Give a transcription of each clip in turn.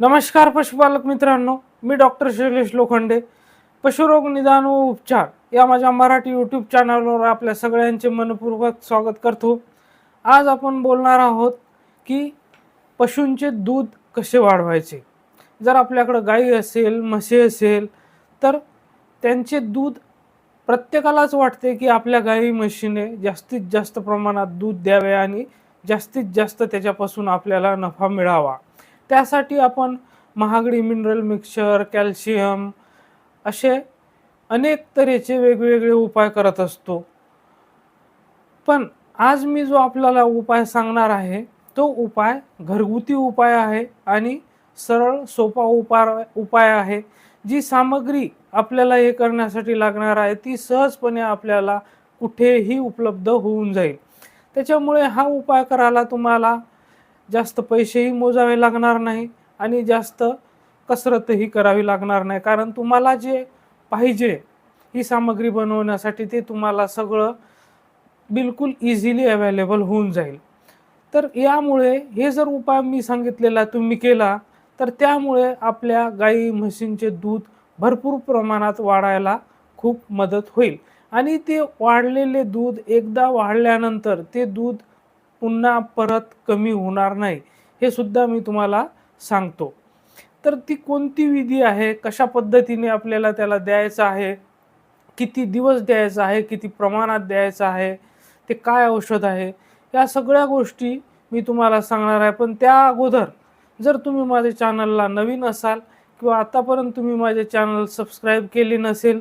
नमस्कार पशुपालक मित्रांनो मी डॉक्टर शैलेश लोखंडे. पशुरोग निदान व उपचार या माझ्या मराठी यूट्यूब चॅनलवर आपल्या सगळ्यांचे मनपूर्वक स्वागत करतो. आज आपण बोलणार आहोत की पशूंचे दूध कसे वाढवायचे? जर आपल्याकडं गाई असेल म्हशी असेल तर त्यांचे दूध प्रत्येकालाच वाटते की आपल्या गाई म्हशीने जास्तीत जास्त प्रमाणात दूध द्यावे आणि जास्तीत जास्त त्याच्यापासून आपल्याला नफा मिळावा. त्यासाठी आपण महागडी मिनरल मिक्सचर कॅल्शियम असे अनेक तऱ्हेचे वेगवेगळे उपाय करत असतो. पण आज मी जो आपल्याला उपाय सांगणार आहे तो उपाय घरगुती उपाय आहे आणि सरळ सोपा उपाय उपाय आहे. जी सामग्री आपल्याला हे करण्यासाठी लागणार आहे ती सहजपणे आपल्याला कुठेही उपलब्ध होऊन जाईल. त्याच्यामुळे हा उपाय करायला तुम्हाला जास्त पैसेही मोजावे लागणार नाही आणि जास्त कसरतही करावी लागणार नाही. कारण तुम्हाला जे पाहिजे ही सामग्री बनवण्यासाठी ते तुम्हाला सगळं बिलकुल इझिली अवेलेबल होऊन जाईल. तर यामुळे हे जर उपाय मी सांगितलेला तुम्ही केला तर त्यामुळे आपल्या गाई म्हशींचे दूध भरपूर प्रमाणात वाढायला खूप मदत होईल. आणि ते वाढलेले दूध एकदा वाढल्यानंतर ते दूध पुन्हा परत कमी होणार नाही हे सुद्धा मी तुम्हाला सांगतो. तर ती कोणती विधी आहे? कशा पद्धतीने आपल्याला त्याला द्यायचं आहे? किती दिवस द्यायचं आहे? किती प्रमाणात द्यायचं आहे? ते काय औषध आहे? या सगळ्या गोष्टी मी तुम्हाला सांगणार आहे. पण त्या अगोदर जर तुम्ही माझ्या चॅनलला नवीन असाल किंवा आतापर्यंत तुम्ही माझे चॅनल सबस्क्राईब केले नसेल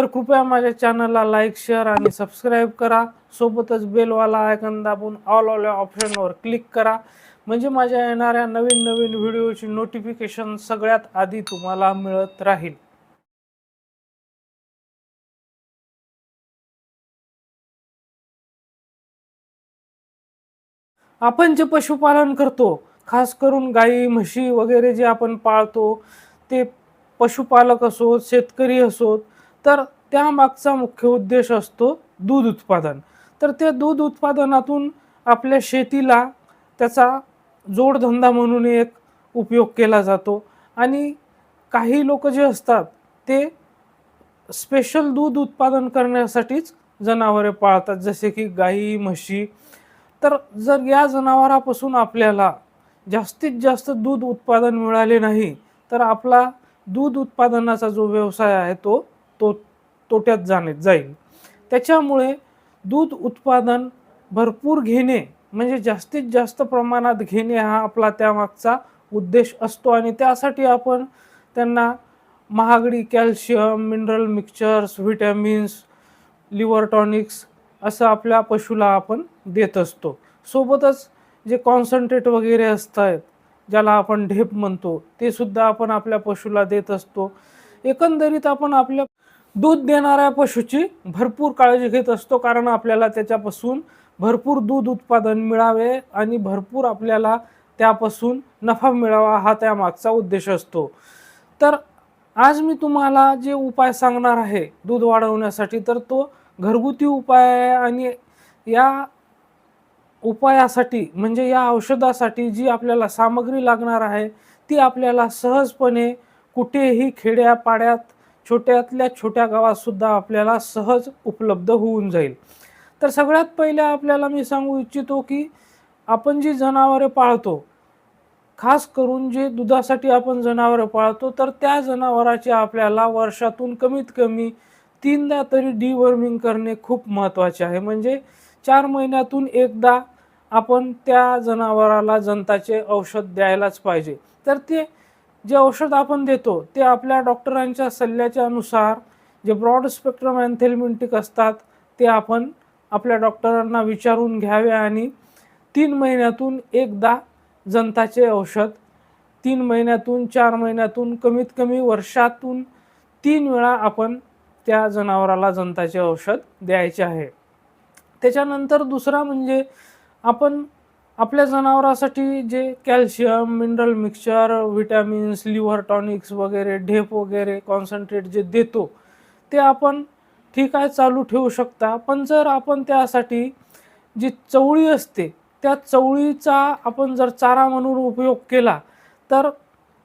तर कृपया माझ्या चॅनलला लाईक शेअर आणि सबस्क्राईब करा. सोबतच बेलवाला आयकन दाबून ऑल ऑल या ऑप्शनवर क्लिक करा. म्हणजे माझ्या येणाऱ्या नवीन नवीन व्हिडिओची नोटिफिकेशन सगळ्यात आधी तुम्हाला मिळत राहील. आपण जे पशुपालन करतो खास करून गाई म्हशी वगैरे जे आपण पाळतो ते पशुपालक असोत शेतकरी असोत तर त्यामागचा मुख्य उद्देश असतो दूध उत्पादन. तर ते दूध उत्पादनातून आपल्या शेतीला त्याचा जोडधंदा म्हणून एक उपयोग केला जातो. आणि काही लोक जे असतात ते स्पेशल दूध उत्पादन करण्यासाठीच जनावरे पाळतात जसे की गाई म्हशी. तर जर या जनावरापासून आपल्याला जास्तीत जास्त दूध उत्पादन मिळाले नाही तर आपला दूध उत्पादनाचा जो व्यवसाय आहे तो तो तोट्यात जाणे जाईल. त्याच्यामुळे दूध उत्पादन भरपूर घेणे म्हणजे जास्तीत जास्त प्रमाणात घेणे हा आपला त्यामागचा उद्देश असतो. आणि त्यासाठी आपण त्यांना महागडी calcium mineral mixtures vitamins liver tonics असं आपल्या पशुला आपण देत असतो. सोबतच जे कॉन्सन्ट्रेट वगैरे असतात ज्याला आपण ढेप म्हणतो ते सुद्धा आपण आपल्या पशुला देत असतो. एकंदरीत आपण आपल्या दूध देणाऱ्या पशुची भरपूर काळजी घेत असतो कारण आपल्याला त्याच्यापासून भरपूर दूध उत्पादन मिळावे आणि भरपूर आपल्याला त्यापासून नफा मिळावा हा त्यामागचा उद्देश असतो. तर आज मी तुम्हाला जे उपाय सांगणार आहे दूध वाढवण्यासाठी तर तो घरगुती उपाय आहे आणि या उपायासाठी म्हणजे या औषधासाठी जी आपल्याला सामग्री लागणार आहे ती आपल्याला सहजपणे कुठेही खेड्यापाड्यात छोट्यातल्या छोट्या गावातसुद्धा आपल्याला सहज उपलब्ध होऊन जाईल. तर सगळ्यात पहिले आपल्याला मी सांगू इच्छितो की आपण जी जनावरे पाळतो खास करून जे दुधासाठी आपण जनावरं पाळतो तर त्या जनावराची आपल्याला वर्षातून कमीत कमी तीनदा तरी डिवर्मिंग करणे खूप महत्त्वाचे आहे. म्हणजे चार महिन्यातून एकदा आपण त्या जनावराला जनताचे औषध द्यायलाच पाहिजे. तर ते जे औषध आपण देतो ते आपल्या डॉक्टरांच्या सल्ल्याच्या अनुसार जे ब्रॉड स्पेक्ट्रम अँथेलमिंटिक असतात ते आपण आपल्या डॉक्टरांना विचारून घ्यावे आणि तीन महिन्यातून एकदा जनताचे औषध तीन महिन्यातून चार महिन्यातून कमीत कमी वर्षातून तीन वेळा आपण त्या जनावराला जनताचे औषध द्यायचे आहे. त्याच्यानंतर दुसरा म्हणजे आपण आपल्या जनावरासाठी जे calcium mineral mixture vitamins liver tonics वगैरे ढेप वगैरे कॉन्सन्ट्रेट जे देतो ते आपण ठीक आहे चालू ठेवू शकता. पण जर आपण त्यासाठी जी चवळी असते त्या चवळीचा आपण जर चारा म्हणून उपयोग केला तर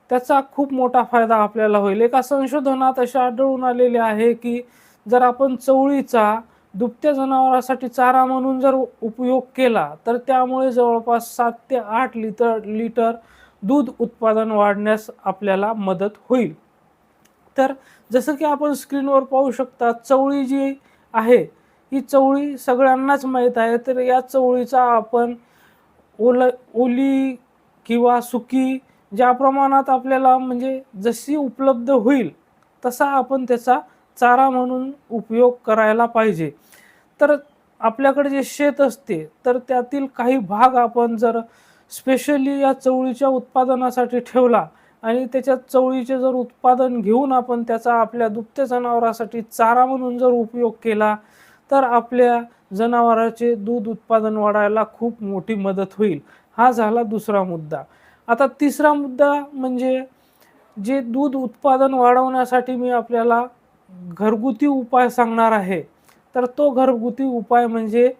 त्याचा खूप मोठा फायदा आपल्याला होईल. एका संशोधनात असे आढळून आलेले आहे की जर आपण चवळीचा दुभत्या जनावरासाठी चारा म्हणून जर उपयोग केला तर त्यामुळे जवळपास सात ते आठ लिटर लिटर दूध उत्पादन वाढण्यास आपल्याला मदत होईल. तर जसं की आपण स्क्रीनवर पाहू शकता चवळी जी आहे ही चवळी सगळ्यांनाच माहीत आहे. तर या चवळीचा आपण ओल ओली किंवा सुकी ज्या प्रमाणात आपल्याला म्हणजे जशी उपलब्ध होईल तसा आपण त्याचा चारा म्हणून उपयोग करायला पाहिजे. तर आपल्याकडे जे शेत असते तर त्यातील काही भाग आपण जर स्पेशली या चवळीच्या उत्पादनासाठी ठेवला आणि त्याच्यात चवळीचे जर उत्पादन घेऊन आपण त्याचा आपल्या दुभत्या जनावरासाठी चारा म्हणून जर उपयोग केला तर आपल्या जनावराचे दूध उत्पादन वाढायला खूप मोठी मदत होईल. हा झाला दुसरा मुद्दा. आता तिसरा मुद्दा म्हणजे जे दूध उत्पादन वाढवण्यासाठी मी आपल्याला घरगुती उपाय सांगणार आहे. तर तो घरगुती उपाय म्हणजे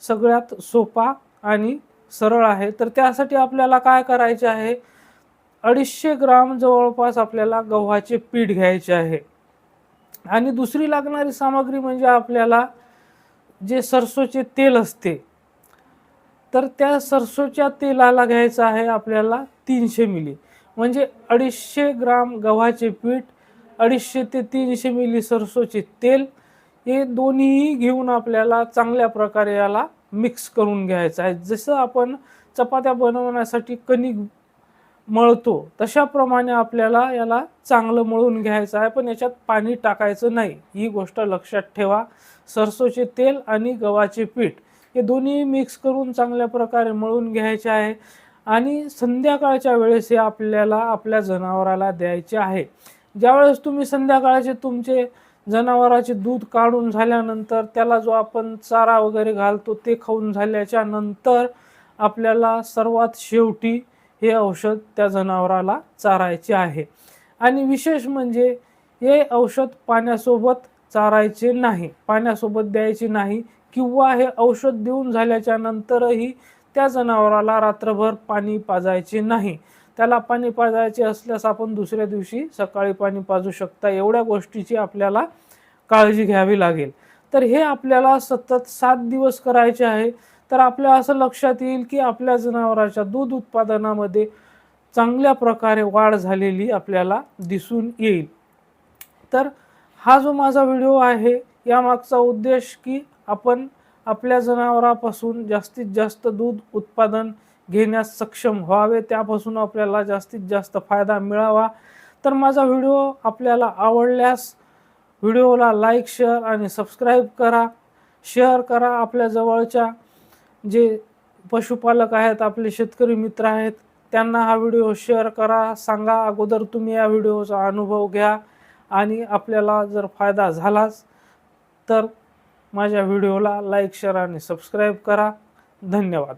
सगळ्यात सोपा आणि सरळ आहे. तर त्यासाठी आपल्याला काय करायचे आहे? अडीचशे ग्राम जवळपास आपल्याला गव्हाचे पीठ घ्यायचे आहे. आणि दुसरी लागणारी सामग्री म्हणजे आपल्याला जे सरसोचे तेल असते. तर त्या सरसोच्या तेलाला घ्यायचं आहे आपल्याला तीनशे मिली. म्हणजे अडीचशे ग्राम गव्हाचे पीठ अडीचशे ते तीनशे मिली सरसोचे तेल हे दोन्हीही घेऊन आपल्याला चांगल्या प्रकारे याला मिक्स करून घ्यायचं आहे. जसं आपण चपात्या बनवण्यासाठी कणिक मळतो तशाप्रमाणे आपल्याला याला चांगलं मळून घ्यायचं आहे. पण याच्यात पाणी टाकायचं नाही. ही गोष्ट लक्षात ठेवा. सरसोचे तेल आणि गव्हाचे पीठ हे दोन्ही मिक्स करून चांगल्या प्रकारे मळून घ्यायचे आहे. आणि संध्याकाळच्या वेळेस हे आपल्याला आपल्या जनावराला द्यायचे आहे. ज्यावेळेस तुम्ही संध्याकाळचे तुमचे जनावराचे दूध काढून झाल्यानंतर त्याला जो आपण चारा वगैरे घालतो ते खाऊन झाल्याच्यानंतर आपल्याला सर्वात शेवटी हे औषध त्या जनावराला चारायचे आहे. आणि विशेष म्हणजे हे औषध पाण्यासोबत चारायचे नाही पाण्यासोबत द्यायचे नाही किंवा हे औषध देऊन झाल्याच्या नंतरही त्या जनावराला रात्रभर पाणी पाजायचे नाही. त्याला पाणी पाजायचे असल्यास आपण दुसऱ्या दिवशी सकाळी पाणी पाजू शकता. एवढ्या गोष्टीची आपल्याला काळजी घ्यावी लागेल. तर हे आपल्याला सतत सात दिवस करायचे आहे. तर आपल्या असं लक्षात येईल की आपल्या जनावराच्या दूध उत्पादनामध्ये चांगल्या प्रकारे वाढ झालेली आपल्याला दिसून येईल. तर हा जो माझा व्हिडिओ आहे यामागचा उद्देश की आपण आपल्या जनावरापासून जास्तीत जास्त दूध उत्पादन घेण्यास सक्षम व्हावे त्यापासून आपल्याला जास्तीत जास्त फायदा मिळावा. तर माझा व्हिडिओ आपल्याला आवडल्यास व्हिडिओला लाईक शेअर आणि सबस्क्राईब करा. शेअर करा आपल्या जवळच्या जे पशुपालक आहेत आपले शेतकरी मित्र आहेत त्यांना हा व्हिडिओ शेअर करा. सांगा अगोदर तुम्ही या व्हिडिओचा अनुभव घ्या आणि आपल्याला जर फायदा झालाच तर माझ्या व्हिडिओला लाईक शेअर आणि सबस्क्राईब करा. धन्यवाद.